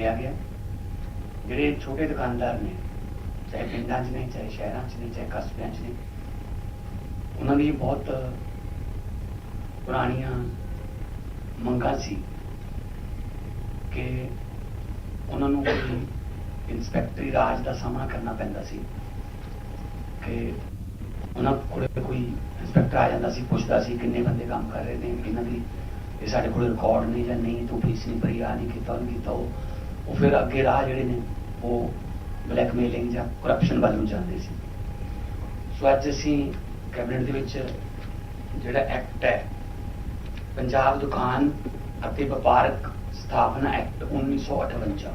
ਲਿਆ ਗਿਆ। ਜਿਹੜੇ ਛੋਟੇ ਦੁਕਾਨਦਾਰ ਨੇ, ਚਾਹੇ ਪਿੰਡਾਂ 'ਚ ਨੇ, ਚਾਹੇ ਸ਼ਹਿਰਾਂ 'ਚ ਨੇ, ਚਾਹੇ ਕਸਬਿਆਂ 'ਚ ਨੇ, ਉਹਨਾਂ ਦੀ ਬਹੁਤ ਪੁਰਾਣੀਆਂ ਮੰਗਾਂ ਸੀ ਕਿ ਉਹਨਾਂ ਨੂੰ ਕੋਈ ਇਨਸਪੈਕਟਰੀ ਰਾਜ ਦਾ ਸਾਹਮਣਾ ਕਰਨਾ ਪੈਂਦਾ ਸੀ, ਕਿ ਉਹਨਾਂ ਕੋਲ ਕੋਈ ਇਨਸਪੈਕਟਰ ਆ ਜਾਂਦਾ ਸੀ, ਪੁੱਛਦਾ ਸੀ ਕਿੰਨੇ ਬੰਦੇ ਕੰਮ ਕਰ ਰਹੇ ਨੇ ਇਹਨਾਂ ਦੀ, ਇਹ ਸਾਡੇ ਕੋਲ ਰਿਕਾਰਡ ਨਹੀਂ ਜਾਂ ਨਹੀਂ, ਤੂੰ ਫੀਸ ਨਹੀਂ ਭਰੀ ਆ ਨਹੀਂ ਕੀਤਾ, ਉਹ ਨਹੀਂ ਕੀਤਾ, ਉਹ ਉਹ ਫਿਰ ਅੱਗੇ ਰਾਹ ਜਿਹੜੇ ਨੇ, ਉਹ ਬਲੈਕਮੇਲਿੰਗ ਜਾਂ ਕਰਪਸ਼ਨ ਵੱਲ ਨੂੰ ਜਾਂਦੇ ਸੀ। ਸੋ ਅੱਜ ਅਸੀਂ ਕੈਬਨਿਟ ਦੇ ਵਿੱਚ ਜਿਹੜਾ ਐਕਟ ਹੈ, ਪੰਜਾਬ ਦੁਕਾਨ ਅਤੇ ਵਪਾਰਕ ਸਥਾਪਨਾ ਐਕਟ 1958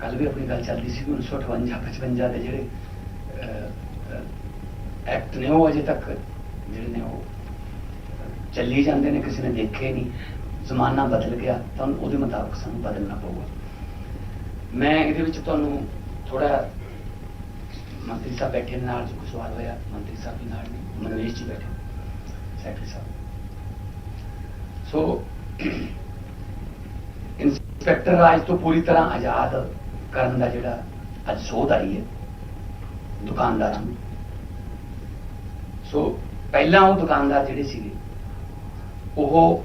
ਕੱਲ ਵੀ ਆਪਣੀ ਗੱਲ ਚੱਲਦੀ ਸੀ ਕਿ 1958 55 ਦੇ ਜਿਹੜੇ ਐਕਟ ਨੇ ਉਹ ਅਜੇ ਤੱਕ ਜਿਹੜੇ ਨੇ ਉਹ ਚੱਲੀ ਜਾਂਦੇ ਨੇ, ਕਿਸੇ ਨੇ ਦੇਖੇ ਨਹੀਂ। ਜ਼ਮਾਨਾ ਬਦਲ ਗਿਆ ਤਾਂ ਉਹਦੇ ਮੁਤਾਬਕ ਸਾਨੂੰ ਬਦਲਣਾ ਪਊਗਾ। ਮੈਂ ਇਹਦੇ ਵਿੱਚ ਤੁਹਾਨੂੰ ਥੋੜਾ ਮੰਤਰੀ ਸਾਹਿਬ ਬੈਠੇ ਨੇ, ਨਾਲ ਜੋ ਕੋਈ ਸਵਾਲ ਹੋਇਆ, ਮੰਤਰੀ ਸਾਹਿਬ ਵੀ ਨਾਲ ਨੇ, ਮਨਵੇਸ਼ ਜੀ ਬੈਠੇ ਸੈਕਟਰੀ ਸਾਹਿਬ। ਸੋ ਇੰਸਪੈਕਟਰ ਰਾਜ ਤੋਂ ਪੂਰੀ ਤਰ੍ਹਾਂ ਆਜ਼ਾਦ ਕਰਨ ਦਾ ਜਿਹੜਾ ਅੱਜ ਸੋਧ ਆਈ ਹੈ, ਦੁਕਾਨਦਾਰਾਂ ਨੂੰ। ਸੋ ਪਹਿਲਾਂ ਉਹ ਦੁਕਾਨਦਾਰ ਜਿਹੜੇ ਸੀਗੇ, ਉਹ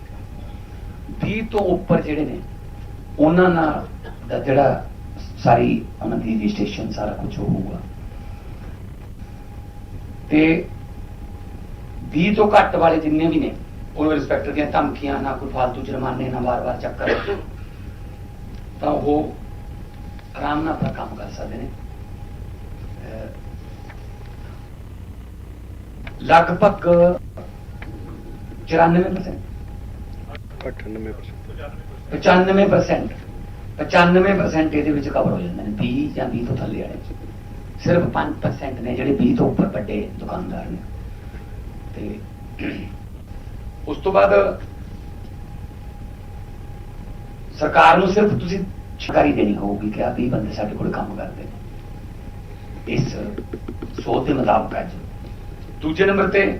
20 ਤੋਂ ਉੱਪਰ ਜਿਹੜੇ ਨੇ, ਉਹਨਾਂ ਨਾਲ ਦਾ ਜਿਹੜਾ ਸਾਰੀ ਉਹਨਾਂ ਦੀ ਰਜਿਸਟ੍ਰੇਸ਼ਨ ਸਾਰਾ ਕੁਝ ਹੋਊਗਾ। ਤੇ 20 ਤੋਂ ਘੱਟ ਵਾਲੇ ਜਿੰਨੇ ਵੀ ਨੇ, ਉਹ ਇੰਸਪੈਕਟਰ ਦੀਆਂ ਧਮਕੀਆਂ, ਨਾ ਕੋਈ ਫालतू ਜੁਰਮਾਨੇ, ਨਾ ਵਾਰ-ਵਾਰ ਚੱਕਰ। ਤਾਂ ਉਹ ਆਰਾਮ ਨਾਲ ਆਪਣਾ ਕੰਮ ਕਰ ਸਕਦੇ ਨੇ। ਲਗਭਗ 94% 98% 95% 95% ਇਹਦੇ ਵਿੱਚ ਕਵਰ ਹੋ ਜਾਂਦੇ ਨੇ 20 ਜਾਂ 20 ਤੋਂ ਥੱਲੇ ਵਾਲੇ ਸਿਰਫ 5% ਨੇ ਜਿਹੜੇ 20 ਤੋਂ ਉੱਪਰ ਵੱਡੇ ਦੁਕਾਨਦਾਰ ਨੇ। ਤੇ ਉਸ ਤੋਂ ਬਾਅਦ ਸਰਕਾਰ ਨੂੰ ਸਿਰਫ ਤੁਸੀਂ ਸ਼ਿਕਾਰੀ ਦੇਣੀ ਹੋਊਗੀ ਕਿ ਆ 20 ਬੰਦੇ ਸਾਡੇ ਕੋਲ ਕੰਮ ਕਰਦੇ ਨੇ। ਇਸ ਸੋਧ ਦੇ ਮੁਤਾਬਕ ਅੱਜ। ਦੂਜੇ ਨੰਬਰ ਤੇ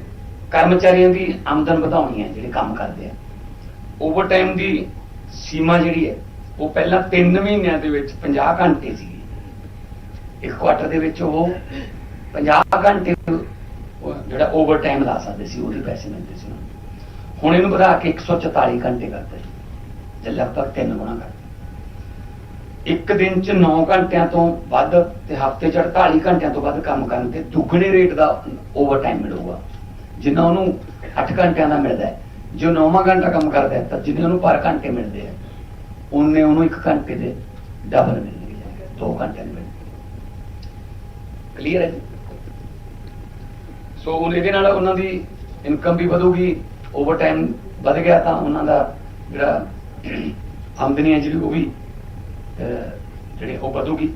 ਕਰਮਚਾਰੀਆਂ ਦੀ ਆਮਦਨ ਵਧਾਉਣੀ ਹੈ, ਜਿਹੜੇ ਕੰਮ ਕਰਦੇ ਆ। ਓਵਰਟਾਈਮ ਦੀ ਸੀਮਾ ਜਿਹੜੀ ਹੈ, ਉਹ ਪਹਿਲਾਂ 3 ਮਹੀਨਿਆਂ ਦੇ ਵਿੱਚ 50 ਘੰਟੇ ਸੀ। ਇੱਕ ਕੁਆਟਰ ਦੇ ਵਿੱਚ ਉਹ 50 ਘੰਟੇ ਜਿਹੜਾ ਓਵਰਟਾਈਮ ਲਾ ਸਕਦੇ ਸੀ, ਉਹਦੇ ਪੈਸੇ ਮਿਲਦੇ ਸੀ ਉਹਨਾਂ ਨੂੰ। ਹੁਣ ਇਹਨੂੰ ਵਧਾ ਕੇ 144 ਘੰਟੇ ਕਰਦਾ ਜੀ, ਜੇ ਲਗਭਗ 3 ਗੁਣਾ ਕਰਦਾ ਇੱਕ ਦਿਨ ਚ 9 ਘੰਟਿਆਂ ਤੋਂ ਵੱਧ ਤੇ ਹਫ਼ਤੇ ਚ 48 ਘੰਟਿਆਂ ਤੋਂ ਵੱਧ ਕੰਮ ਕਰਨ ਤੇ ਦੁੱਗਣੇ ਰੇਟ ਦਾ ਓਵਰਟਾਈਮ ਮਿਲੂਗਾ, ਜਿੰਨਾ ਉਹਨੂੰ 8 ਘੰਟਿਆਂ ਦਾ ਮਿਲਦਾ ਹੈ। ਜੋ 9ਵਾਂ ਘੰਟਾ ਕੰਮ ਕਰਦਾ ਹੈ, ਤਾਂ ਜਿੰਨੇ ਉਹਨੂੰ ਪਰ ਘੰਟੇ ਮਿਲਦੇ ਆ, ਉਹਨੇ ਉਹਨੂੰ 1 ਘੰਟੇ ਦੇ ਡਬਲ ਮਿਲਣਗੇ 2 ਘੰਟੇ ਦੇ ਮਿਲਣਗੇ ਕਲੀਅਰ ਹੈ ਜੀ? ਸੋ ਉਹ ਇਹਦੇ ਨਾਲ ਉਹਨਾਂ ਦੀ ਇਨਕਮ ਵੀ ਵਧੂਗੀ ਓਵਰ ਟਾਈਮ ਵਧ ਗਿਆ ਤਾਂ ਉਹਨਾਂ ਦਾ ਜਿਹੜਾ ਆਮਦਨੀ ਹੈ ਜਿਹੜੀ ਉਹ ਵੀ ਜਿਹੜੇ ਉਹ ਵਧੂਗੀ।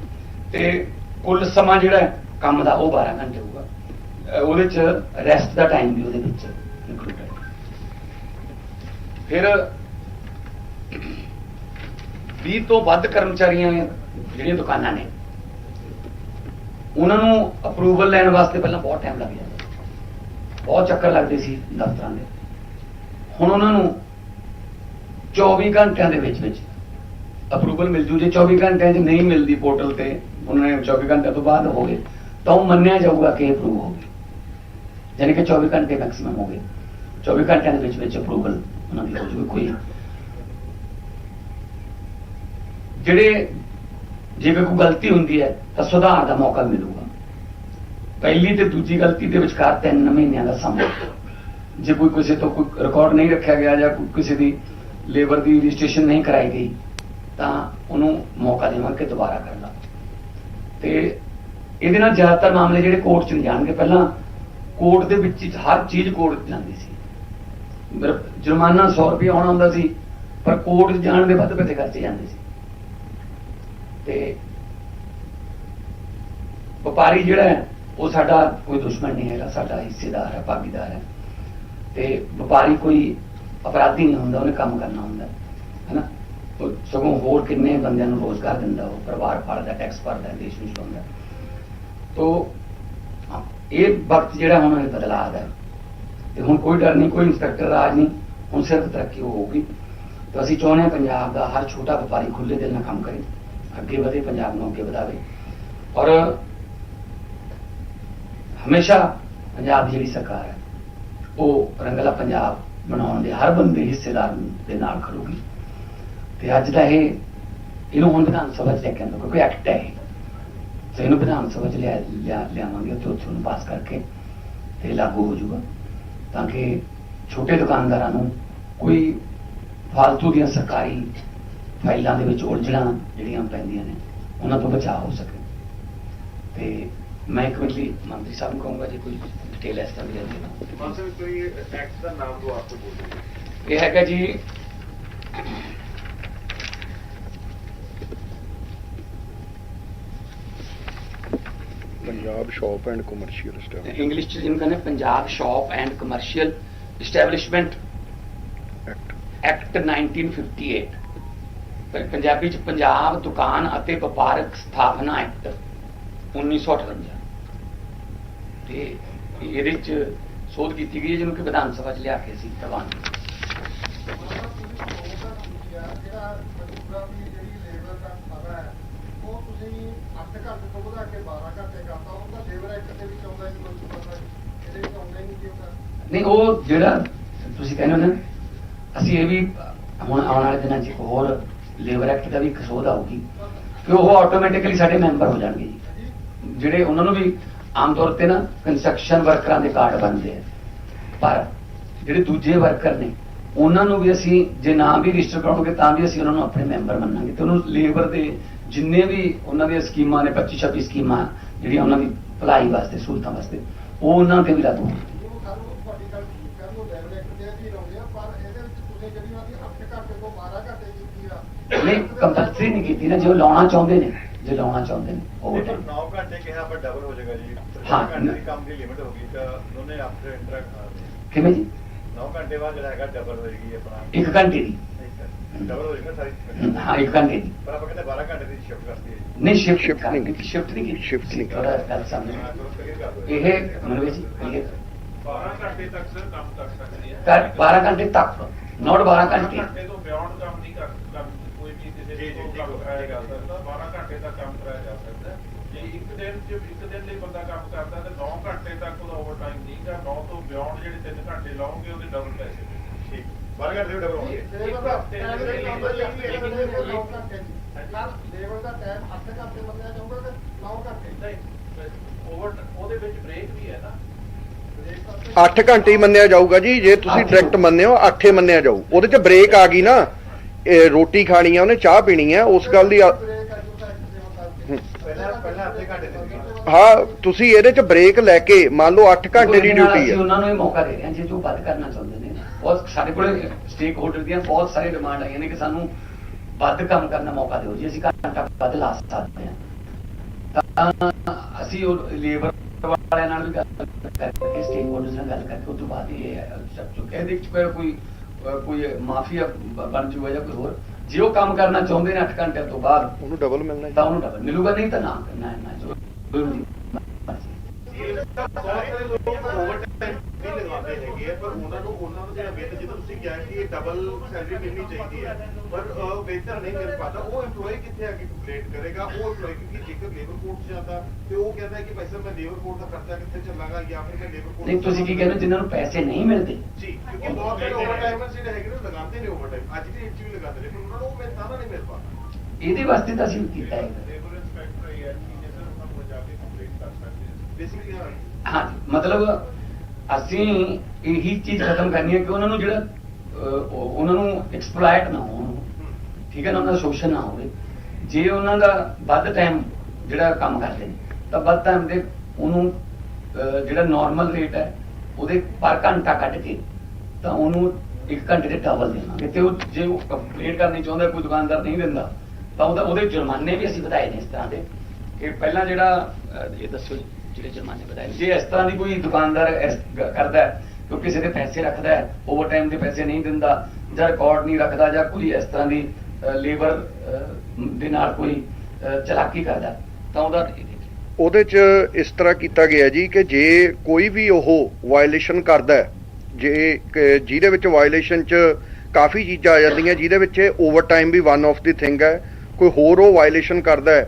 ਤੇ ਕੁੱਲ ਸਮਾਂ ਜਿਹੜਾ ਕੰਮ ਦਾ ਉਹ 12 ਘੰਟੇ ਹੋਊਗਾ। ਉਹਦੇ ਚ ਰੈਸਟ ਦਾ ਟਾਈਮ ਵੀ ਉਹਦੇ ਵਿੱਚ ਫਿਰ 20 ਤੋਂ ਵੱਧ ਕਰਮਚਾਰੀਆਂ ਜਿਹੜੀਆਂ ਦੁਕਾਨਾਂ ਨੇ, ਉਹਨਾਂ ਨੂੰ ਅਪਰੂਵਲ ਲੈਣ ਵਾਸਤੇ ਪਹਿਲਾਂ ਬਹੁਤ ਟਾਈਮ ਲੱਗ ਜਾਂਦਾ। ਬਹੁਤ ਚੱਕਰ ਲੱਗਦੇ ਸੀ ਦਫ਼ਤਰਾਂ ਦੇ। ਹੁਣ ਉਹਨਾਂ ਨੂੰ 24 ਘੰਟਿਆਂ ਦੇ ਵਿੱਚ ਵਿੱਚ ਅਪਰੂਵਲ ਮਿਲ ਜੂ। ਜੇ 24 ਘੰਟਿਆਂ 'ਚ ਨਹੀਂ ਮਿਲਦੀ ਪੋਰਟਲ ਤੇ, ਉਹਨਾਂ ਨੇ 24 ਘੰਟਿਆਂ ਤੋਂ ਬਾਅਦ ਹੋ ਗਏ, ਤਾਂ ਉਹ ਮੰਨਿਆ ਜਾਊਗਾ ਕਿ ਅਪਰੂਵ ਹੋ ਗਈ ਯਾਨੀ ਕਿ 24 ਘੰਟੇ ਮੈਕਸਿਮਮ ਹੋ ਗਏ। 24 ਘੰਟਿਆਂ ਦੇ ਵਿੱਚ ਵਿੱਚ ਅਪਰੂਵਲ ਉਹਨਾਂ ਦੀ ਹੋ ਜੂਗੀ ਕੋਈ। ਜਿਹੜੇ ਜੇਕਰ ਕੋਈ ਗਲਤੀ ਹੁੰਦੀ ਹੈ, ਤਾਂ ਸੁਧਾਰ ਦਾ ਮੌਕਾ ਮਿਲੂਗਾ। ਪਹਿਲੀ ਤੇ ਦੂਜੀ ਗਲਤੀ ਦੇ ਵਿਚਕਾਰ 3 ਮਹੀਨਿਆਂ ਦਾ ਸਮਾਂ। ਜੇ ਕੋਈ ਕਿਸੇ ਤੋਂ ਕੋਈ ਰਿਕਾਰਡ ਨਹੀਂ ਰੱਖਿਆ ਗਿਆ ਜਾਂ ਕਿਸੇ ਦੀ ਲੇਬਰ ਦੀ ਰਜਿਸਟ੍ਰੇਸ਼ਨ ਨਹੀਂ ਕਰਾਈ ਗਈ, ਤਾਂ ਉਹਨੂੰ ਮੌਕਾ ਦੇਵਾਂਗੇ ਦੁਬਾਰਾ ਕਰ ਲਾ। ਤੇ ਇਹਦੇ ਨਾਲ ਜ਼ਿਆਦਾਤਰ ਮਾਮਲੇ ਜਿਹੜੇ ਕੋਰਟ 'ਚ ਨਹੀਂ ਜਾਣਗੇ। ਪਹਿਲਾਂ ਕੋਰਟ ਦੇ ਵਿੱਚ ਹਰ ਚੀਜ਼ ਕੋਰਟ ਜਾਂਦੀ ਸੀ। ਜੁਰਮਾਨਾ 100 ਰੁਪਏ ਆਉਣਾ ਹੁੰਦਾ ਸੀ, ਪਰ ਕੋਰਟ ਜਾਣ ਦੇ ਵੱਧ ਪੈਸੇ ਖਰਚੇ ਜਾਂਦੇ ਸੀ। ਤੇ ਵਪਾਰੀ ਜਿਹੜਾ ਹੈ, ਉਹ ਸਾਡਾ ਕੋਈ ਦੁਸ਼ਮਣ ਨਹੀਂ ਹੈਗਾ, ਸਾਡਾ ਹਿੱਸੇਦਾਰ ਹੈ, ਭਾਗੀਦਾਰ ਹੈ। ਤੇ ਵਪਾਰੀ ਕੋਈ ਅਪਰਾਧੀ ਨਹੀਂ ਹੁੰਦਾ, ਉਹਨੇ ਕੰਮ ਕਰਨਾ ਹੁੰਦਾ, ਹੈਨਾ? ਉਹ ਸਗੋਂ ਹੋਰ ਕਿੰਨੇ ਬੰਦਿਆਂ ਨੂੰ ਰੋਜ਼ਗਾਰ ਦਿੰਦਾ, ਉਹ ਪਰਿਵਾਰ ਪਾਲਦਾ ਟੈਕਸ ਭਰਦਾ, ਦੇਸ਼ ਨੂੰ ਚਲਾਉਂਦਾ ਤੋ, ਇਹ ਵਕਤ ਜਿਹੜਾ ਹੁਣ ਇਹ ਬਦਲਾਅ ਦਾ ਹੈ। ਤੇ ਹੁਣ ਕੋਈ ਡਰ ਨਹੀਂ, ਕੋਈ ਇੰਸਪੈਕਟਰ ਰਾਜ ਨਹੀਂ, ਹੁਣ ਸਿਰਫ ਤਰੱਕੀ ਹੋਊਗੀ। ਤਾਂ ਅਸੀਂ ਚਾਹੁੰਦੇ ਹਾਂ ਪੰਜਾਬ ਦਾ ਹਰ ਛੋਟਾ ਵਪਾਰੀ ਖੁੱਲੇ ਦਿਲ ਨਾਲ ਕੰਮ ਕਰੇ, ਅੱਗੇ ਵਧੇ, ਪੰਜਾਬ ਨੂੰ ਅੱਗੇ ਵਧਾਵੇ। ਔਰ ਹਮੇਸ਼ਾ ਪੰਜਾਬ ਦੀ ਜਿਹੜੀ ਸਰਕਾਰ ਹੈ, ਉਹ ਰੰਗਲਾ ਪੰਜਾਬ ਬਣਾਉਣ ਦੇ ਹਰ ਬੰਦੇ ਹਿੱਸੇਦਾਰ ਦੇ ਨਾਲ ਖੜੂਗੀ। ਤੇ ਅੱਜ ਦਾ ਇਹ, ਇਹਨੂੰ ਹੁਣ ਵਿਧਾਨ ਸਭਾ ਚ ਲੈ ਕੇ ਆਉਂਦਾ, ਕਿਉਂਕਿ ਐਕਟ ਹੈ ਇਹ। ਤੇ ਇਹਨੂੰ ਵਿਧਾਨ ਸਭਾ ਚ ਲਿਆ, ਲਿਆ- ਲਿਆਵਾਂਗੇ ਤੇ ਉੱਥੇ ਉਹਨੂੰ ਪਾਸ ਕਰਕੇ ਤੇ ਲਾਗੂ ਹੋ ਜਾਊਗਾ। ਤਾਂ ਕਿ ਛੋਟੇ ਦੁਕਾਨਦਾਰਾਂ ਨੂੰ ਕੋਈ ਫਾਲਤੂ ਦੀਆਂ ਸਰਕਾਰੀ ਫਾਈਲਾਂ ਦੇ ਵਿੱਚ ਉਲਝਣਾ ਜਿਹੜੀਆਂ ਪੈਂਦੀਆਂ ਨੇ ਉਹਨਾਂ ਤੋਂ ਬਚਾਅ ਹੋ ਸਕੇ। ਤੇ ਮੈਂ ਇੱਕ ਲਈ ਮੰਤਰੀ ਸਾਹਿਬ ਨੂੰ ਕਹੂੰਗਾ ਜੇ ਕੋਈ ਡਿਟੇਲ ਇਸ ਤਰ੍ਹਾਂ ਦੀ ਹੈ। ਵਿੱਚ ਕੋਈ ਐਕਟ ਦਾ ਨਾਮ ਦੋ ਆਪਕੋ ਬੋਲੋ ਇਹ ਹੈਗਾ ਜੀ Punjab shop and commercial staff English ਚ ਜਿਹਨੂੰ ਕਹਿੰਦੇ Punjab shop and commercial establishment act act 1958 ਪਰ ਪੰਜਾਬੀ ਚ ਪੰਜਾਬ ਦੁਕਾਨ ਅਤੇ ਵਪਾਰਕ ਸਥਾਪਨਾ ਐਕਟ 1958 ਤੇ ਇਹਦੇ ਚ ਸੋਧ ਕੀਤੀ ਗਈ ਹੈ ਜਿਹਨੂੰ ਕਿ ਵਿਧਾਨ ਸਭਾ ਚ ਲਿਆ ਕੇ ਖਾਤਾ ਹੈ ਉਹ ਤੁਸੀਂ 8 ਘੰਟੇ ਤੋਂ ਵਧਾ ਕੇ 12 ਘੰਟੇ ਕਰਤਾ ਉਹ ਤਾਂ ਲੇਬਰ ਐਕਟ ਦੇ ਵਿੱਚ ਆਉਂਦਾ ਨਹੀਂ ਕੋਈ ਪਤਾ ਇਹਦੇ ਵਿੱਚ ਆਉਂਦਾ ਹੀ ਨਹੀਂ, ਉਹ ਜਿਹੜਾ ਤੁਸੀਂ ਕਹਿੰਦੇ ਹੋ ਨਾ, ਅਸੀਂ ਇਹ ਵੀ ਹੁਣ ਆਉਣ ਵਾਲੇ ਦਿਨਾਂ 'ਚ ਇੱਕ ਹੋਰ ਲੇਬਰ ਐਕਟ ਦਾ ਵੀ ਇੱਕ ਸੋਧ ਆਊਗੀ ਕਿ ਉਹ ਆਟੋਮੈਟਿਕਲੀ ਸਾਡੇ ਮੈਂਬਰ ਹੋ ਜਾਣਗੇ ਜੀ। ਜਿਹੜੇ ਉਹਨਾਂ ਨੂੰ ਵੀ ਆਮ ਤੌਰ ਤੇ ਨਾ ਕੰਸਟਰਕਸ਼ਨ ਵਰਕਰਾਂ ਦੇ ਕਾਰਡ ਬਣਦੇ ਆ। ਪਰ ਜਿਹੜੇ ਦੂਜੇ ਵਰਕਰ ਨੇ, ਉਹਨਾਂ ਨੂੰ ਵੀ ਅਸੀਂ ਜੇ ਨਾ ਵੀ ਰਜਿਸਟਰ ਕਰਾਉਣਗੇ, ਤਾਂ ਵੀ ਅਸੀਂ ਉਹਨਾਂ ਨੂੰ ਆਪਣੇ ਮੈਂਬਰ ਮੰਨਾਂਗੇ। ਤੇ ਉਹਨੂੰ ਲੇਬਰ ਦੇ ਜਿੰਨੇ ਵੀ ਉਹਨਾਂ ਦੀਆਂ ਸਕੀਮਾਂ ਨੇ 25 26 ਸਕੀਮਾਂ ਜਿਹੜੀਆਂ ਉਹਨਾਂ ਦੀ ਭਲਾਈ ਵਾਸਤੇ, ਸਹੂਲਤਾਂ ਵਾਸਤੇ, ਉਹ ਉਹਨਾਂ ਤੇ ਵੀ ਲਾਗੂ ਹੋਣਗੀਆਂ ਉਹ ਸਾਨੂੰ ਤੁਹਾਡੀ ਗੱਲ ਠੀਕ ਹੈ ਉਹ ਲੇਬਰ ਐਕਟ ਦੇ ਅਧੀਨ ਆਉਂਦੇ ਆ ਪਰ ਇਹਦੇ ਵਿੱਚ ਤੁਸੀਂ ਜਿਹੜੀ ਉਹਨਾਂ ਦੀ 8 ਘੰਟੇ ਤੋਂ 12 ਘੰਟੇ ਕੀਤੀ ਆ ਨਹੀਂ ਕੰਪਲਸਰੀ ਨਹੀਂ ਕੀਤੀ ਨਾ ਜੇ ਉਹ ਲਾਉਣਾ ਚਾਹੁੰਦੇ ਨੇ ਜੇ ਲਾਉਣਾ ਚਾਹੁੰਦੇ ਨੇ ਉਹ ਲੇਕਿਨ 9 ਘੰਟੇ ਕਿਹਾ ਪਰ ਡਬਲ ਹੋ ਜਾਏਗਾ ਜੀ ਹਾਂ। ਘੰਟੇ ਦੀ ਕੰਮ ਦੀ ਲਿਮਿਟ ਹੋਗੀ ਤਾਂ ਉਹਨੇ ਆਪਣੇ ਇੰਟਰੈਕਟ ਕਿਵੇਂ ਜੀ 9 ਘੰਟੇ ਬਾਅਦ ਜਿਹੜਾ ਹੈਗਾ ਡਬਲ ਹੋਏਗੀ ਆਪਣਾ ਇੱਕ ਘੰਟੇ ਦੀ ਡਬਲ ਹੋ ਜਾਏਗਾ ਸਾਰੀ ਹਾਂ ਇੱਕ ਘੰਟੇ ਦੀ ਪਰ ਆਪਾਂ ਕਹਿੰਦੇ 12 ਘੰਟੇ ਦੀ ਸ਼ਿਫਟ ਕਰਤੀ ਹੈ ਜੀ ਨਹੀਂ ਸ਼ਿਫਟ Shift ਨਹੀਂ ਕੀਤੀ। ਸ਼ਿਫਟ ਨਹੀਂ ਕੀਤੀ Shift ਨਹੀਂ ਕੀਤੀ। ਥੋੜਾ ਗੱਲ ਸਮਝ ਹਾਂ, ਚਲੋ clear ਕਰ ਦਿਓ। ਇਹ ਮਨਵੇ ਜੀ ਇਹ 12 ਘੰਟੇ ਤੱਕ ਸਰ ਕੰਮ ਕਰ ਸਕਦੇ ਆ ਕਰ 12 ਘੰਟੇ ਤੱਕ ਨੋਟ 12 ਘੰਟੇ ਘੰਟੇ ਤੋਂ ਬਿਯੋਂਡ ਕੰਮ ਨਹੀਂ ਕਰ ਕਰ ਕੋਈ ਵੀ ਕਿਸੇ ਜੀ, ਜੀ, ਹੋ- ਕਰਾਇਆ ਜਾ ਹੋ। ਸਕਦਾ 12 ਘੰਟੇ ਤੱਕ ਕੰਮ ਕਰਾਇਆ ਜਾ ਸਕਦਾ ਹੈ। ਜੇ ਇੱਕ ਦਿਨ ਚ ਇੱਕ ਦਿਨ ਲਈ ਬੰਦਾ ਕੰਮ ਕਰਦਾ ਤੇ 9 ਘੰਟੇ ਤੱਕ ਉਹਦਾ ਓਵਰਟਾਈਮ ਨਹੀਂਗਾ 9 ਤੋਂ ਬਿਯੋਂਡ ਜਿਹੜੇ 3 ਘੰਟੇ ਲਾਉਂਗੇ ਉਹਦੇ ਡਬਲ ਪੈਸੇ ਠੀਕ। 12 ਘੰਟੇ ਡਬਲ ਹੋਣਗੇ। ਲੇਬਰ ਦਾ ਟਾਈਮ ਦੇ ਆਉਂਦਾ ਜੀ ਆਪਣੇ ਕੋਲ 9 ਘੰਟੇ ਜੀ ਨਾਲ ਲੇਬਰ ਦਾ ਟਾਈਮ 8 ਘੰਟੇ ਮੰਨਿਆ ਜਾਊਗਾ ਤੇ 9 ਘੰਟੇ ਨਹੀਂ ਓਵਰ ਉਹਦੇ ਵਿੱਚ ਬ੍ਰੇਕ ਵੀ ਹੈ ਨਾ। 8 ਘੰਟੇ ਹੀ ਮੰਨਿਆ ਜਾਊਗਾ ਜੀ ਜੇ ਤੁਸੀਂ। ਡਾਇਰੈਕਟ ਮੰਨਿਓ 8 ਮੰਨਿਆ ਜਾਊ। ਉਹਦੇ 'ਚ ਬ੍ਰੇਕ ਆ ਗਈ ਨਾ ਰੋਟੀ ਖਾਣੀ ਆ ਉਹਨੇ ਚਾਹ ਪੀਣੀ ਆ ਉਸ ਗੱਲ ਦੀ। ਹਾਂ ਤੁਸੀਂ ਇਹਦੇ 'ਚ ਬ੍ਰੇਕ ਲੈ ਕੇ ਮੰਨ ਲਓ 8 ਘੰਟੇ ਦੀ ਇਹਦੇ ਡਿਊਟੀ ਹੈ ਉਹਨਾਂ ਨੂੰ ਇਹ ਮੌਕਾ ਦੇ ਰਹੇ ਹਾਂ ਜੇ ਜੋ ਵੱਧ ਕਰਨਾ ਚਾਹੁੰਦੇ ਨੇ ਬਹੁਤ ਸਾਡੇ ਕੋਲ ਸਟੇਕ ਹੋਲਡਰ ਦੀਆਂ ਬਹੁਤ ਸਾਰੀ ਡਿਮਾਂਡ ਆਈਆਂ ਨੇ ਕਿ ਸਾਨੂੰ ਵੱਧ ਕੰਮ ਕਰਨ ਦਾ ਮੌਕਾ ਦਿਓ ਜੀ ਅਸੀਂ ਘੰਟਾ ਵੱਧ ਲਾ ਸਕਦੇ ਹਾਂ ਤਾਂ ਅਸੀਂ ਉਹ ਲੇਬਰ ਵਾਲਿਆਂ ਨਾਲ ਵੀ ਗੱਲ ਕਰਕੇ ਸਟੇਕ ਹੋਲਡਰਸ ਨਾਲ ਗੱਲ ਕਰਕੇ ਉਸ ਤੋਂ ਬਾਅਦ ਇਹ ਸਭ ਕਹਿੰਦੇ ਕਿ ਕੋਈ ਕੋਈ ਮਾਫੀਆ ਬਣ ਜੂਗਾ ਜਾਂ ਕੋਈ ਹੋਰ ਜੇ ਉਹ ਕੰਮ ਕਰਨਾ ਚਾਹੁੰਦੇ ਨੇ 8 ਘੰਟੇ ਤੋਂ ਬਾਅਦ ਉਹਨੂੰ ਡਬਲ ਮਿਲਣਾ ਤਾਂ ਉਹਨੂੰ ਡਬਲ ਮਿਲੂਗਾ ਨਹੀਂ ਤਾਂ ਨਾ ਨਾ ਨਾ ਵੀ ਲਗਾਉਂਦੇ ਹੈਗੇ ਆ ਪਰ ਉਹਨਾਂ ਨੂੰ ਉਹਨਾਂ ਨੂੰ ਜਿਹੜਾ ਵੇਤਨ ਜਦੋਂ ਤੁਸੀਂ ਕਿਹਾ ਕਿ ਇਹ ਡਬਲ ਸੈਲਰੀ ਮਿਲਣੀ ਚਾਹੀਦੀ ਹੈ ਪਰ ਵੇਤਨ ਨਹੀਂ ਮਿਲ ਪਾਤਾ ਉਹ EMPLOYE ਕਿੱਥੇ ਆ ਕੇ ਕੰਪਲੇਂਟ ਕਰੇਗਾ? ਉਹ EMPLOYE ਕਿਉਂਕਿ ਜੇਕਰ ਲੇਬਰ ਕੋਰਟ ਜਾਂਦਾ ਤੇ ਉਹ ਕਹਿੰਦਾ ਹੈ ਕਿ ਭਾਈ ਸਾਹਿਬ ਮੈਂ ਲੇਬਰ ਕੋਰਟ ਦਾ ਖਰਚਾ ਕਿੱਥੇ ਚੱਲਾਂਗਾ ਜਾਂ ਫਿਰ ਮੈਂ ਲੇਬਰ ਕੋਰਟ ਨਹੀਂ ਤੁਸੀਂ ਕੀ ਕਹਿੰਦੇ ਹੋ, ਜਿਨ੍ਹਾਂ ਨੂੰ ਪੈਸੇ ਨਹੀਂ ਮਿਲਦੇ। ਜੀ ਕਿਉਂਕਿ ਬਹੁਤ ਸਾਰੇ ਓਵਰਟਾਈਮਰ ਜਿਹੜੇ ਹੈਗੇ ਨੇ ਲਗਾਉਂਦੇ ਨੇ ਓਵਰਟਾਈਮ ਅੱਜ ਦੀ ਵੀ ਲਗਾਉਂਦੇ ਨੇ ਪਰ ਉਹਨਾਂ ਨੂੰ ਉਹ ਮਿਹਨਤਾਨਾ ਨਹੀਂ ਮਿਲ ਪਾਉਂਦਾ। ਇਹਦੇ ਵਾਸਤੇ ਤਾਂ ਅਸੀਂ ਕੀਤਾ ਹੈ। ਲੇਬਰ ਇੰਸਪੈਕਟਰ ਇਹ ਹੈ ਕਿ ਜੇ ਸਰ ਕੋਲ ਜਾ ਕੇ ਕੰਪਲੇਂਟ ਕਰ ਸਕਦੇ ਆ ਬੇਸਿਕਲੀ ਹਾਂ। ਹਾਂ ਮਤਲਬ ਅਸੀਂ ਇਹੀ ਚੀਜ਼ ਖਤਮ ਕਰਨੀ ਹੈ ਕਿ ਉਹਨਾਂ ਨੂੰ ਜਿਹੜਾ ਉਹਨਾਂ ਨੂੰ ਐਕਸਪਲੋਇਟ ਨਾ ਹੋਣ। ਠੀਕ ਹੈ ਨਾ ਉਹਨਾਂ ਦਾ ਸ਼ੋਸ਼ਣ ਨਾ ਹੋਵੇ। ਜੇ ਉਹਨਾਂ ਦਾ ਵੱਧ ਟਾਈਮ ਜਿਹੜਾ ਕੰਮ ਕਰਦੇ ਨੇ ਤਾਂ ਵੱਧ ਟਾਈਮ ਦੇ ਉਹਨੂੰ ਜਿਹੜਾ ਨਾਰਮਲ ਰੇਟ ਹੈ ਉਹਦੇ ਪਰ ਘੰਟਾ ਕੱਢ ਕੇ ਤਾਂ ਉਹਨੂੰ ਇੱਕ ਘੰਟੇ ਦੇ ਡਬਲ ਦੇਵਾਂਗੇ। ਤੇ ਉਹ ਜੇ ਉਹ ਕੰਪਲੀਟ ਕਰਨੀ ਚਾਹੁੰਦਾ ਕੋਈ ਦੁਕਾਨਦਾਰ ਨਹੀਂ ਦਿੰਦਾ ਤਾਂ ਉਹਦਾ ਉਹਦੇ ਜੁਰਮਾਨੇ ਵੀ ਅਸੀਂ ਵਧਾਏ ਨੇ ਇਸ ਤਰ੍ਹਾਂ ਦੇ। ਕਿ ਪਹਿਲਾਂ ਜਿਹੜਾ ਇਹ ਦੱਸੋ ਜੀ, ਜਿਹੜੇ ਜੁਰਮਾਨੇ ਵਧਾਏ ਨੇ। ਜੇ ਇਸ ਤਰ੍ਹਾਂ ਦੀ ਕੋਈ ਦੁਕਾਨਦਾਰ ਇਸ ਕਰਦਾ ਹੈ ਕਿ ਕਿਸੇ ਦੇ ਪੈਸੇ ਰੱਖਦਾ ਹੈ ਓਵਰ ਟਾਈਮ ਦੇ ਪੈਸੇ ਨਹੀਂ ਦਿੰਦਾ ਜਾਂ ਰਿਕਾਰਡ ਨਹੀਂ ਰੱਖਦਾ ਜਾਂ ਕੋਈ ਇਸ ਤਰ੍ਹਾਂ ਦੀ ਲੇਬਰ ਦੇ ਨਾਲ ਕੋਈ ਚਲਾਕੀ ਕਰਦਾ ਤਾਂ ਉਹਦਾ ਉਹਦੇ 'ਚ ਇਸ ਤਰ੍ਹਾਂ ਕੀਤਾ ਗਿਆ ਜੀ ਕਿ ਜੇ ਕੋਈ ਵੀ ਉਹ ਵਾਇਲੇਸ਼ਨ ਕਰਦਾ ਜੇ ਜਿਹਦੇ ਵਿੱਚ ਵਾਇਲੇਸ਼ਨ 'ਚ ਕਾਫੀ ਚੀਜ਼ਾਂ ਆ ਜਾਂਦੀਆਂ ਜਿਹਦੇ ਵਿੱਚ ਓਵਰ ਟਾਈਮ ਵੀ ਵਨ ਆਫ ਦੀ ਥਿੰਗ ਹੈ ਕੋਈ ਹੋਰ ਉਹ ਵਾਇਲੇਸ਼ਨ ਕਰਦਾ ਹੈ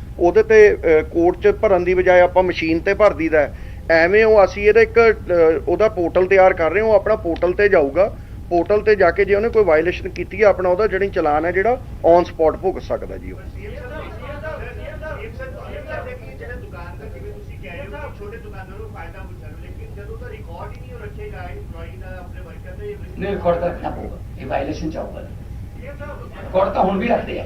ਉਹਦੇ ਤੇ ਕੋਰਟ 'ਚ ਭਰਨ ਦੀ ਬਜਾਏ ਆਪਾਂ ਮਸ਼ੀਨ ਤੇ ਭਰ ਦਈਦਾ ਐਵੇਂ ਉਹ ਅਸੀਂ ਇਹਦਾ ਇੱਕ ਉਹਦਾ ਪੋਰਟਲ ਤਿਆਰ ਕਰ ਰਹੇ ਹਾਂ, ਉਹ ਆਪਣਾ ਪੋਰਟਲ ਤੇ ਜਾਊਗਾ। ਪੋਰਟਲ ਤੇ ਜਾ ਕੇ ਜੇ ਉਹਨੇ ਕੋਈ ਵਾਇਲੇਸ਼ਨ ਕੀਤੀ ਹੈ ਆਪਣਾ ਉਹਦਾ ਜਿਹੜੀ ਚਲਾਨ ਹੈ ਜਿਹੜਾ ਔਨ ਸਪੌਟ ਭੁਗਤ ਸਕਦਾ ਜੀ ਉਹ। ਨਹੀਂ ਰਿਕਾਰਡ ਤਾਂ ਰੱਖਣਾ ਪਊਗਾ। ਇਹ ਵਾਇਲੇਸ਼ਨ ਚ ਆਊਗਾ। ਰਿਕਾਰਡ ਤਾਂ ਹੁਣ ਵੀ ਰੱਖਦੇ ਆ।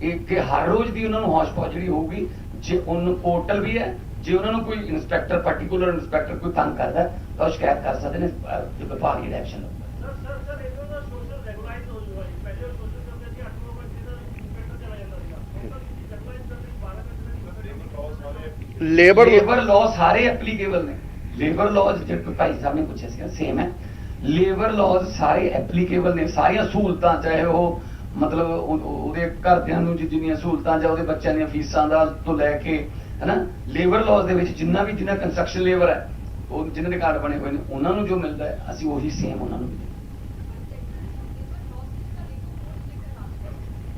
ਕਿ ਹਰ ਰੋਜ਼ ਦੀ ਉਹਨਾਂ ਨੂੰ ਹੌਸ਼ ਪੌਸ਼ ਜਿਹੜੀ ਹੋਊਗੀ। ਜੇ ਉਹਨੂੰ ਪੋਰਟਲ ਵੀ ਹੈ ਜੇ ਉਹਨਾਂ ਨੂੰ ਕੋਈ ਇੰਸਪੈਕਟਰ ਪਾਰਟਿਕੂਲਰ ਇੰਸਪੈਕਟਰ ਕੋਈ ਤੰਗ ਕਰਦਾ ਤਾਂ ਉਹ ਸ਼ਿਕਾਇਤ ਕਰ ਸਕਦੇ ਨੇ ਤੇ ਵਿਭਾਗ ਐਕਸ਼ਨ ਦਾ ਸੋਸ਼ਲ ਰੈਗੂਲਾਈਜ਼ ਹੋ ਜੂਗਾ ਪਹਿਲੇ ਸੋਸ਼ਲ ਕਰਦੇ ਸੀ 8 ਘੰਟੇ ਦਾ ਇੰਸਪੈਕਟਰ ਚਲਾ ਜਾਂਦਾ ਸੀਗਾ। ਹੁਣ ਤਾਂ ਤੁਸੀਂ ਰੈਗੂਲਾਈਜ਼ ਕਰਦੇ 12 ਘੰਟੇ ਦਾ ਨਹੀਂ ਲੇਬਰ ਲੇਬਰ ਲਾਅ ਸਾਰੇ ਐਪਲੀਕੇਬਲ ਨੇ। ਲੇਬਰ ਲਾਅ ਜਿਹੜੇ ਭਾਈ ਸਾਹਿਬ ਨੇ ਪੁੱਛਿਆ ਸੀ ਸੇਮ ਹੈ। ਲੇਬਰ ਲਾਅ ਸਾਰੇ ਐਪਲੀਕੇਬਲ ਨੇ ਸਾਰੀਆਂ ਸਹੂਲਤਾਂ ਚਾਹੇ ਉਹ ਮਤਲਬ ਉਹਦੇ ਘਰਦਿਆਂ ਨੂੰ ਜਿੰਨੀਆਂ ਸਹੂਲਤਾਂ ਜਾਂ ਉਹਦੇ ਬੱਚਿਆਂ ਦੀਆਂ ਫੀਸਾਂ ਦਾ ਤੋਂ ਲੈ ਕੇ, ਹਨਾ? ਲੇਬਰ ਲਾਅ ਦੇ ਵਿੱਚ ਜਿੰਨਾ ਵੀ ਜਿੰਨਾ ਕੰਸਟਰਕਸ਼ਨ ਲੇਬਰ ਹੈ, ਉਹ ਜਿਨ੍ਹਾਂ ਦੇ ਕਾਰਡ ਬਣੇ ਹੋਏ ਨੇ, ਉਹਨਾਂ ਨੂੰ ਜੋ ਮਿਲਦਾ ਹੈ, ਅਸੀਂ ਉਹੀ ਸੇਮ ਉਹਨਾਂ ਨੂੰ ਵੀ ਦਿੰਦੇ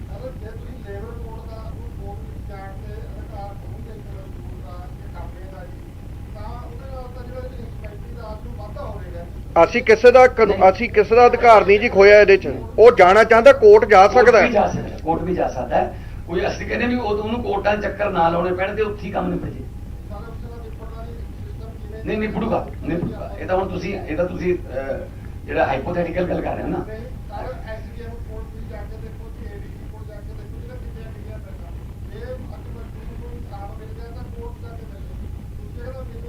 ਅਗਰ ਜੇ ਤੁਸੀਂ ਲੇਬਰ ਕੋਡ ਦਾ ਉਹ ਕੋਡ ਵਿੱਚ ਜਾਣ ਤੇ ਅਧਿਕਾਰ ਹੋਣਗੇ ਕਿ ਮਜ਼ਦੂਰ ਦਾ ਕਿ ਕਾਮੇ ਦਾ ਜੀ ਤਾਂ ਉਹਦੇ ਨਾਲ ਤਾਂ ਜਿਹੜਾ ਇੰਸਪੈਕਟਰੀ ਦਾ ਆਦੂ ਵਾਧਾ ਹੋਵੇਗਾ ਅਸੀਂ ਕਿਸੇ ਦਾ ਅਸੀਂ ਕਿਸੇ ਦਾ ਅਧਿਕਾਰ ਨਹੀਂ ਜੀ ਖੋਇਆ ਇਹਦੇ 'ਚ। ਉਹ ਜਾਣਾ ਚਾਹੁੰਦਾ ਕੋਰਟ ਜਾ ਸਕਦਾ ਹੈ। ਕੋਰਟ ਵੀ ਜਾ ਸਕਦਾ ਹੈ। ਕੋਈ ਅਸੀਂ ਕਹਿੰਦੇ ਵੀ ਉਹ ਉਹਨੂੰ ਕੋਰਟਾਂ ਚੱਕਰ ਨਾ ਲਾਉਣੇ ਪੈਣ ਤੇ ਉੱਥੇ ਕੰਮ ਨਿਪਟ ਜੇ। ਨਹੀਂ ਨਹੀਂ ਨਹੀਂ ਪੜੂਗਾ ਨਹੀਂ ਇਹ ਤਾਂ ਹੁਣ ਤੁਸੀਂ ਇਹ ਤਾਂ ਤੁਸੀਂ ਜਿਹੜਾ ਹਾਈਪੋਥੈਟੀਕਲ ਗੱਲ ਕਰ ਰਹੇ ਹੋ ਨਾ ਸਾਰਾ ਐਸਡੀਐਮ ਕੋਡ ਵੀ ਜਾ ਕੇ ਦੇਖੋ ਕਿ ਏਡੀਸੀ ਕੋਡ ਜਾ ਕੇ ਦੇਖੋ ਜਿਹੜਾ ਕਿੰਨੇ ਮਿਲਿਆ ਪੈਸਾ ਇਹ ਅੱਜ ਮਜ਼ਦੂਰ ਨੂੰ ਆਮ ਮਿਲ ਗਿਆ ਤਾਂ ਕੋਰਟ ਜਾ ਕੇ ਮਿਲੇ ਤੁਸੀਂ ਇਹਦਾ ਮਿਲਣੀ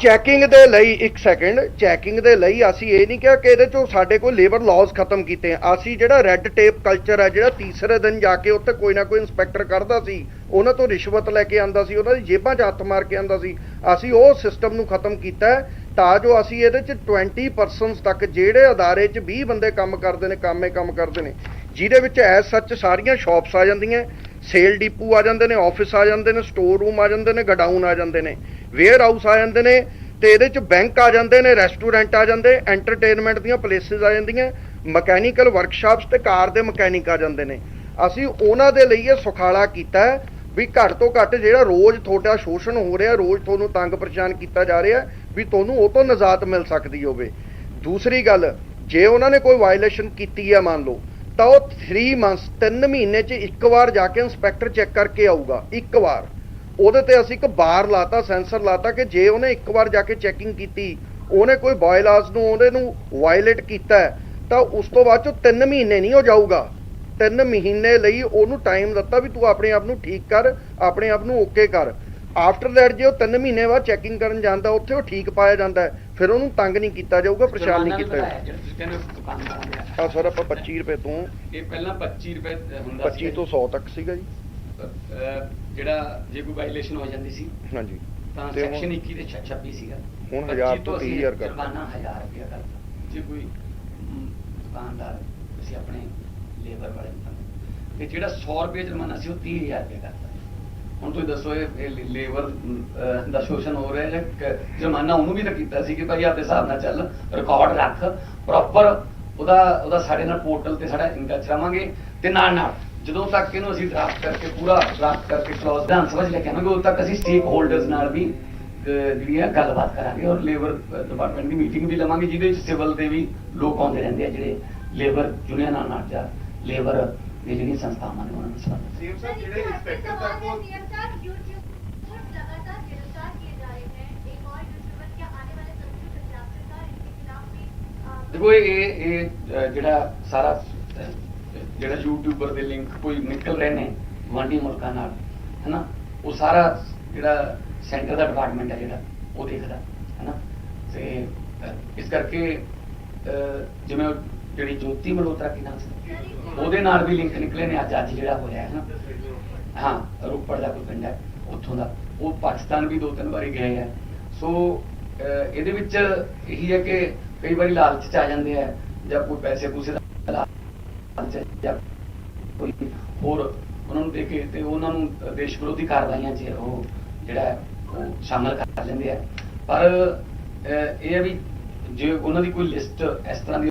ਚੈਕਿੰਗ ਦੇ ਲਈ ਇੱਕ ਸੈਕਿੰਡ ਚੈਕਿੰਗ ਦੇ ਲਈ ਅਸੀਂ ਇਹ ਨਹੀਂ ਕਿਹਾ ਕਿ ਇਹਦੇ ਚੋਂ ਸਾਡੇ ਕੋਲ ਲੇਬਰ ਲਾਜ਼ ਖਤਮ ਕੀਤੇ ਆ। ਅਸੀਂ ਜਿਹੜਾ ਰੈੱਡ ਟੇਪ ਕਲਚਰ ਹੈ ਜਿਹੜਾ ਤੀਸਰੇ ਦਿਨ ਜਾ ਕੇ ਉੱਥੇ ਕੋਈ ਨਾ ਕੋਈ ਇਨਸਪੈਕਟਰ ਕਰਦਾ ਸੀ, ਉਹਨਾਂ ਤੋਂ ਰਿਸ਼ਵਤ ਲੈ ਕੇ ਆਂਦਾ ਸੀ, ਉਹਨਾਂ ਦੀ ਜੇਬਾਂ 'ਚ ਹੱਥ ਮਾਰ ਕੇ ਆਂਦਾ ਸੀ। ਅਸੀਂ ਉਹ ਸਿਸਟਮ ਨੂੰ ਖਤਮ ਕੀਤਾ ਤਾਂ ਜੋ ਅਸੀਂ ਇਹਦੇ 'ਚ 20 ਪਰਸਨਸ ਤੱਕ ਜਿਹੜੇ ਅਦਾਰੇ 'ਚ 20 ਬੰਦੇ ਕੰਮ ਕਰਦੇ ਨੇ, ਕੰਮੇ ਕੰਮ ਕਰਦੇ ਨੇ, ਜਿਹਦੇ ਵਿੱਚ ਐਸ ਸੱਚ ਸਾਰੀਆਂ ਸ਼ਾਪਸ ਆ ਜਾਂਦੀਆਂ। ਸੇਲ ਡਿਪੂ ਆ ਜਾਂਦੇ ਨੇ, ਆਫਿਸ ਆ ਜਾਂਦੇ ਨੇ ਸਟੋਰ ਰੂਮ ਆ ਜਾਂਦੇ ਨੇ ਗਡਾਊਨ ਆ ਜਾਂਦੇ ਨੇ ਵੇਅਰ ਹਾਊਸ ਆ ਜਾਂਦੇ ਨੇ ਤੇ ਇਹਦੇ ਚ ਬੈਂਕ ਆ ਜਾਂਦੇ ਨੇ ਰੈਸਟੋਰੈਂਟ ਆ ਜਾਂਦੇ ਐਂਟਰਟੇਨਮੈਂਟ ਦੀਆਂ ਪਲੇਸਿਸ ਆ ਜਾਂਦੀਆਂ ਮਕੈਨੀਕਲ ਵਰਕਸ਼ਾਪਸ ਤੇ ਕਾਰ ਦੇ ਮਕੈਨਿਕ ਆ ਜਾਂਦੇ ਨੇ। ਅਸੀਂ ਉਹਨਾਂ ਦੇ ਲਈ ਇਹ ਸੁਖਾਲਾ ਕੀਤਾ ਵੀ ਘੱਟ ਤੋਂ ਘੱਟ ਜਿਹੜਾ ਰੋਜ਼ ਤੁਹਾਡਾ ਸ਼ੋਸ਼ਣ ਹੋ ਰਿਹਾ, ਰੋਜ਼ ਤੁਹਾਨੂੰ ਤੰਗ ਪਰੇਸ਼ਾਨ ਕੀਤਾ ਜਾ ਰਿਹਾ, ਵੀ ਤੁਹਾਨੂੰ ਉਹ ਤੋਂ ਨਜ਼ਾਤ ਮਿਲ ਸਕਦੀ ਹੋਵੇ। ਦੂਸਰੀ ਗੱਲ, ਜੇ ਉਹਨਾਂ ਨੇ ਕੋਈ ਵਾਇਲੇਸ਼ਨ ਕੀਤੀ ਹੈ ਮੰਨ ਲਓ ਤਾਂ ਉਹ 3 ਮੰਥਸ 3 ਮਹੀਨੇ 'ਚ ਇੱਕ ਵਾਰ ਜਾ ਕੇ ਇੰਸਪੈਕਟਰ ਚੈੱਕ ਕਰਕੇ ਆਊਗਾ ਇੱਕ ਵਾਰ। ਉਹਦੇ ਤੇ ਅਸੀਂ ਇੱਕ ਬਾਰ ਲਾਤਾ ਸੈਂਸਰ ਲਾਤਾ ਕਿ ਜੇ ਉਹਨੇ ਇੱਕ ਵਾਰ ਜਾ ਕੇ ਚੈਕਿੰਗ ਕੀਤੀ ਉਹਨੇ ਕੋਈ ਬਾਇਲਾਸ ਨੂੰ ਉਹਦੇ ਨੂੰ ਵਾਇਲੇਟ ਕੀਤਾ ਤਾਂ ਉਸ ਤੋਂ ਬਾਅਦ ਚੋਂ 3 ਮਹੀਨੇ ਨਹੀਂ ਹੋ ਜਾਊਗਾ। 3 ਮਹੀਨੇ ਲਈ ਉਹਨੂੰ ਟਾਈਮ ਦਿੱਤਾ ਵੀ ਤੂੰ ਆਪਣੇ ਆਪ ਨੂੰ ਠੀਕ ਕਰ ਆਪਣੇ ਆਪ ਨੂੰ ਓਕੇ ਕਰ। ਆਫਟਰ ਦੈਟ ਜੇ ਉਹ 3 ਮਹੀਨੇ ਬਾਅਦ ਚੈਕਿੰਗ ਕਰਨ ਜਾਂਦਾ ਉੱਥੇ ਉਹ ਠੀਕ ਪਾਇਆ ਜਾਂਦਾ ਹੈ, ਫਿਰ ਉਹਨੂੰ ਤੰਗ ਨਹੀਂ ਕੀਤਾ ਜਾਊਗਾ ਪਰੇਸ਼ਾਨ ਨਹੀਂ ਕੀਤਾ ਜਾਊਗਾ। ਜਿਹੜਾ ਤੁਸੀਂ ਕਹਿੰਦੇ ਹੋ ਦੁਕਾਨਦਾਰਾਂ ਦਾ ਆ। ਸਰ ਆਪਾਂ 25 ਰੁਪਏ ਤੋਂ ਇਹ ਪਹਿਲਾਂ 25 ਰੁਪਏ ਹੁੰਦਾ 25 ਤੋਂ 100 ਤੱਕ ਸੀਗਾ ਜੀ। ਜਿਹੜਾ ਜੇ ਕੋਈ ਵਾਇਲੇਸ਼ਨ ਹੋ ਜਾਂਦੀ ਸੀ ਹਾਂਜੀ। ਤਾਂ ਸੈਕਸ਼ਨ 21 ਤੇ 26 ਸੀਗਾ। ਹੁਣ 25 ਹਜ਼ਾਰ ਤੋਂ ਅਸੀਂ 30,000 ਕਰਤਾ। ਜੁਰਮਾਨਾ 1000 ਕਰਤਾ ਜੇ ਕੋਈ ਦੁਕਾਨਦਾਰ ਤੁਸੀਂ ਆਪਣੇ ਲੇਬਰ ਵਾਲੇ ਨੂੰ ਤੇ ਜਿਹੜਾ 100 ਰੁਪਏ ਜੁਰਮਾਨਾ ਸੀ ਉਹ 30000 ਰੁਪਇਆ ਕਰਤਾ ਹੁਣ ਤੁਸੀਂ ਦੱਸੋ ਇਹ ਲੇਬਰ ਦਾ ਸ਼ੋਸ਼ਣ ਹੋ ਰਿਹਾ ਜਾਂ ਕ- ਜੁਰਮਾਨਾ ਉਹਨੂੰ ਵੀ ਤਾਂ ਕੀਤਾ ਸੀ ਕਿ ਭਾਈ ਆਪਦੇ ਹਿਸਾਬ ਨਾਲ ਚੱਲ ਰਿਕਾਰਡ ਰੱਖ ਪ੍ਰੋਪਰ ਉਹਦਾ ਉਹਦਾ ਸਾਡੇ ਨਾਲ ਪੋਰਟਲ ਤੇ ਸਾਡਾ ਇੰਟੈਚ ਰਵਾਂਗੇ ਤੇ ਨਾਲ ਨਾਲ ਜਦੋਂ ਤੱਕ ਇਹਨੂੰ ਅਸੀਂ ਡਰਾਫਟ ਕਰਕੇ ਪੂਰਾ ਡਰਾਫਟ ਕਰਕੇ ਕਲੌਜ਼ ਵਿਧਾਨ ਸਭਾ 'ਚ ਲੈ ਕੇ ਆਵਾਂਗੇ, ਉਦੋਂ ਤੱਕ ਅਸੀਂ ਸਟੇਕ ਹੋਲਡਰਸ ਨਾਲ ਵੀ ਜਿਹੜੀ ਹੈ ਗੱਲਬਾਤ ਕਰਾਂਗੇ ਔਰ ਲੇਬਰ ਡਿਪਾਰਟਮੈਂਟ ਦੀ ਮੀਟਿੰਗ ਵੀ ਲਵਾਂਗੇ ਜਿਹਦੇ ਵਿੱਚ ਸਿਵਲ ਦੇ ਵੀ ਲੋਕ ਆਉਂਦੇ ਰਹਿੰਦੇ ਆ, ਜਿਹੜੇ ਲੇਬਰ ਯੂਨੀਅਨਾਂ ਨਾਲ ਜਾਂ ਲੇਬਰ ਦੀ ਜਿਹੜੀਆਂ ਸੰਸਥਾਵਾਂ ਨੇ ਉਹਨਾਂ ਨਾਲ ਸੰਬੰਧਿਤ ਸੀਐਮ ਸਾਹਿਬ ਜਿਹੜੇ ਇੰਸਪੈਕਟਰ ਤੱਕ ਉਹ लगातार गिरफ्तार किए जा रहे हैं एक और यूट्यूबर क्या आने वाले समय में पंजाब सरकार इनके खिलाफ भी अ, ਦੇਖੋ ਇਹ ਇਹ ਇਹ, ਅਹ, ਜਿਹੜਾ ਸਾਰਾ ਅਹ, ਜਿਹੜਾ ਯੂਟਿਊਬਰ ਦੇ ਲਿੰਕ ਕੋਈ ਨਿਕਲ ਰਹੇ ਨੇ ਗੁਆਂਢੀ ਮੁਲਕਾਂ ਨਾਲ ਹੈਨਾ ਉਹ ਸਾਰਾ ਜਿਹੜਾ ਸੈਂਟਰ ਦਾ ਡਿਪਾਰਟਮੈਂਟ ਹੈ ਜਿਹੜਾ ਉਹ ਦੇਖਦਾ ਹੈਨਾ ਤੇ ਅਹ, ਇਸ ਕਰਕੇ ਅਹ, ਜਿਵੇਂ ਉਹ ਜਿਹੜੀ ਜੋਤੀ ਮਲਹੋਤਰਾ ਕੀ ਨਾਮ ਸੀ? ਉਹਦੇ ਨਾਲ ਵੀ ਲਿੰਕ ਨਿਕਲੇ ਨੇ ਅੱਜ ਅੱਜ ਜਿਹੜਾ ਹੋਇਆ ਹੈ ਨਾ। ਹਾਂ ਰੋਪੜ ਦਾ ਕੋਈ ਪਿੰਡ ਹੈ ਉੱਥੋਂ ਦਾ। ਉਹ ਪਾਕਿਸਤਾਨ ਵੀ ਦੋ ਤਿੰਨ ਵਾਰੀ ਗਏ ਹੈ। ਸੋ ਇਹਦੇ ਵਿੱਚ ਇਹੀ ਹੈ ਕਿ ਕਈ ਵਾਰੀ ਲਾਲਚ ਚ ਆ ਜਾਂਦੇ ਆ ਜਾਂ ਕੋਈ ਪੈਸੇ ਪੂਸੇ ਦਾ ਲਾਲਚ ਜਾਂ ਕੋਈ ਹੋਰ ਉਹਨਾਂ ਨੂੰ ਦੇ ਕੇ ਤੇ ਉਹਨਾਂ ਨੂੰ ਦੇਸ਼ ਵਿਰੋਧੀ ਕਾਰਵਾਈਆਂ 'ਚ ਉਹ ਜਿਹੜਾ ਹੈ, ਉਹ ਸ਼ਾਮਲ ਕਰ ਲੈਂਦੇ ਆ ਪਰ ਇਹ ਹੈ ਵੀ ਜੇ ਉਹਨਾਂ ਦੀ ਕੋਈ ਲਿਸਟ ਇਸ ਤਰ੍ਹਾਂ ਦੀ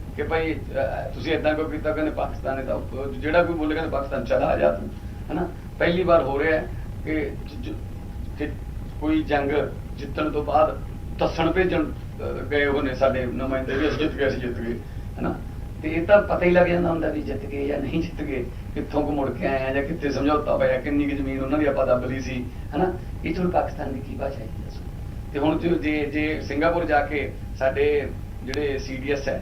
ਕਿ ਭਾਈ ਤੁਸੀਂ ਇਦਾਂ ਕਿਉਂ ਕੀਤਾ? ਕਹਿੰਦੇ ਪਾਕਿਸਤਾਨ ਹੈ ਤਾਂ ਜਿਹੜਾ ਕੋਈ ਬੋਲੇ ਕਹਿੰਦੇ ਪਾਕਿਸਤਾਨ ਚਲਾ ਜਾ ਤੂੰ, ਹਨਾ? ਪਹਿਲੀ ਵਾਰ ਹੋ ਰਿਹਾ ਕਿ ਕਿ ਕੋਈ ਜੰਗ ਜਿੱਤਣ ਤੋਂ ਬਾਅਦ ਦੱਸਣ ਭੇਜਣ ਗਏ ਹੋਏ ਨੇ ਸਾਡੇ ਨੁਮਾਇੰਦੇ ਵੀ ਜਿੱਤ ਗਏ, ਅਸੀਂ ਜਿੱਤ ਗਏ, ਹੈਨਾ? ਤੇ ਇਹ ਤਾਂ ਪਤਾ ਹੀ ਲੱਗ ਜਾਂਦਾ ਹੁੰਦਾ ਵੀ ਜਿੱਤ ਗਏ ਜਾਂ ਨਹੀਂ ਜਿੱਤ ਗਏ, ਕਿੱਥੋਂ ਕੁ ਮੁੜ ਕੇ ਆਏ ਆ ਜਾਂ ਕਿੱਥੇ ਸਮਝੌਤਾ ਹੋਇਆ, ਕਿੰਨੀ ਕੁ ਜ਼ਮੀਨ ਉਹਨਾਂ ਦੀ ਆਪਾਂ ਦੱਬ ਲਈ ਸੀ, ਹਨਾ? ਇਹ ਤੁਹਾਨੂੰ ਪਾਕਿਸਤਾਨ ਦੀ ਕੀ ਭਾਸ਼ਾ ਹੈ ਤੇ ਹੁਣ ਜੇ ਜੇ ਸਿੰਗਾਪੁਰ ਜਾ ਕੇ ਸਾਡੇ ਜਿਹੜੇ ਸੀਡੀਐਸ ਹੈ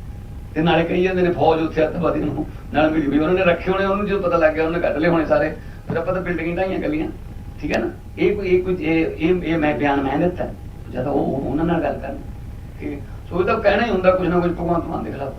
ਤੇ ਨਾਲੇ ਕਹੀ ਜਾਂਦੇ ਨੇ ਫੌਜ ਉੱਥੇ ਅੱਤਵਾਦੀ ਨੂੰ, ਨਾਲ ਮਿਲੀ ਵੀ ਉਹਨਾਂ ਨੇ ਰੱਖੇ ਹੋਣੇ, ਉਹਨੂੰ ਜਦੋਂ ਪਤਾ ਲੱਗ ਗਿਆ, ਉਹਨੇ ਕੱਢ ਲਏ ਹੋਣੇ ਸਾਰੇ। ਫਿਰ ਆਪਾਂ ਤਾਂ ਬਿਲਡਿੰਗਾਂ ਢਾਈਆਂ ਗਲੀਆਂ, ਠੀਕ ਹੈ ਨਾ? ਇਹ ਕੋਈ ਇਹ ਕੋਈ, ਇਹ ਇਹ ਇਹ ਮੈਂ ਬਿਆਨ ਮੈਂ ਦਿੱਤਾ। ਜਦ ਉਹ ਉਹਨਾਂ ਨਾਲ ਗੱਲ ਕਰਨ। ਕਿ ਸੋ ਇਹ ਤਾਂ ਕਹਿਣਾ ਹੀ ਹੁੰਦਾ ਕੁਝ ਨਾ ਕੁਝ ਭਗਵੰਤ ਮਾਨ ਦੇ ਖਿਲਾਫ।